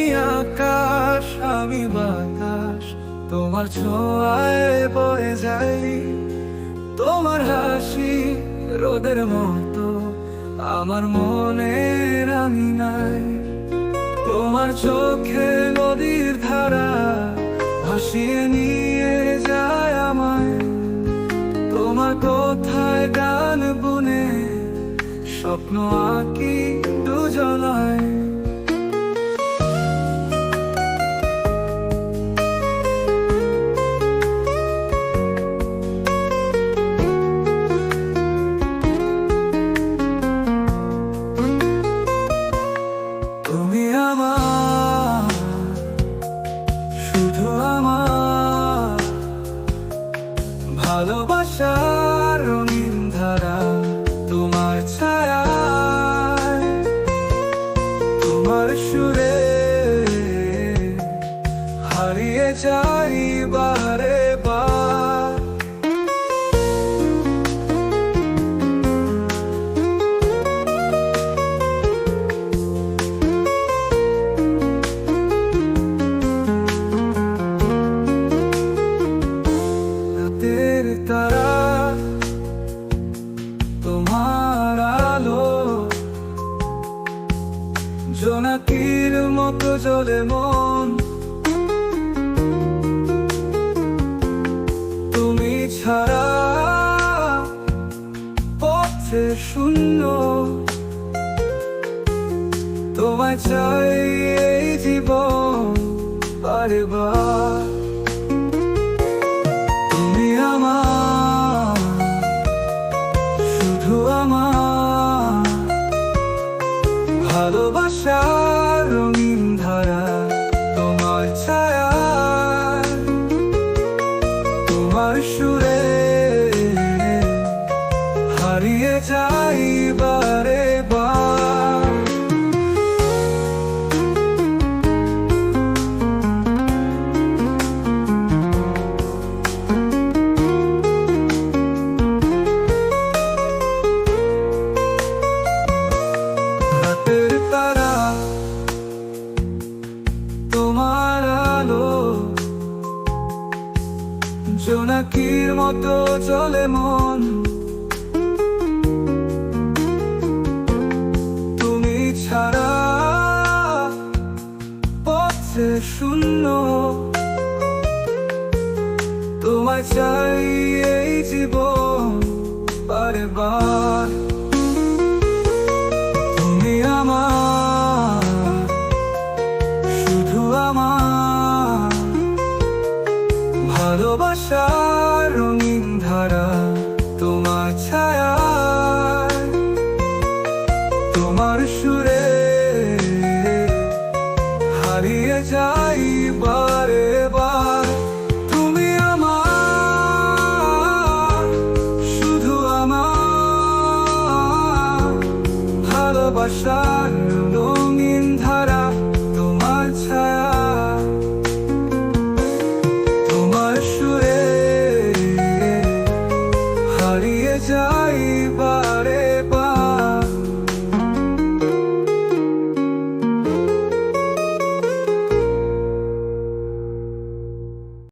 আকাশ, আমি বাতাস। তোমার ছোঁয়ায় বয়ে যাই। তোমার হাসি রোদের মতো। আমার মনে রাঙি নাই। তোমার চোখে নদীর ধারা ভাসিয়ে নিয়ে যায় আমায়। তোমার কোথায় গান বুনে স্বপ্ন আঁকি দুজনায়। আমার শুধু আমার। ভালোবাসার রঙিন ধারা তোমার ছায়া তোমার সুরে হারিয়ে যাই জোনাকির মতো জলে মন। তুমি ছাড়া পথে শূন্য। তোমায় চাই এই জীবন বারবার। ভালোবাসার রঙিন ধারা তোমার ছায়া তোমার সুরে হারিয়ে যাই জোনাকির মতো চলে মন। তুমি ছাড়া পথে শূন্য। তোমায় চাই এই জীবন বারে বার রঙিন ধারা তোমার ছায়া তোমার সুরে হারিয়ে যাই তুমি আমার শুধু আমার রঙিন ধারা।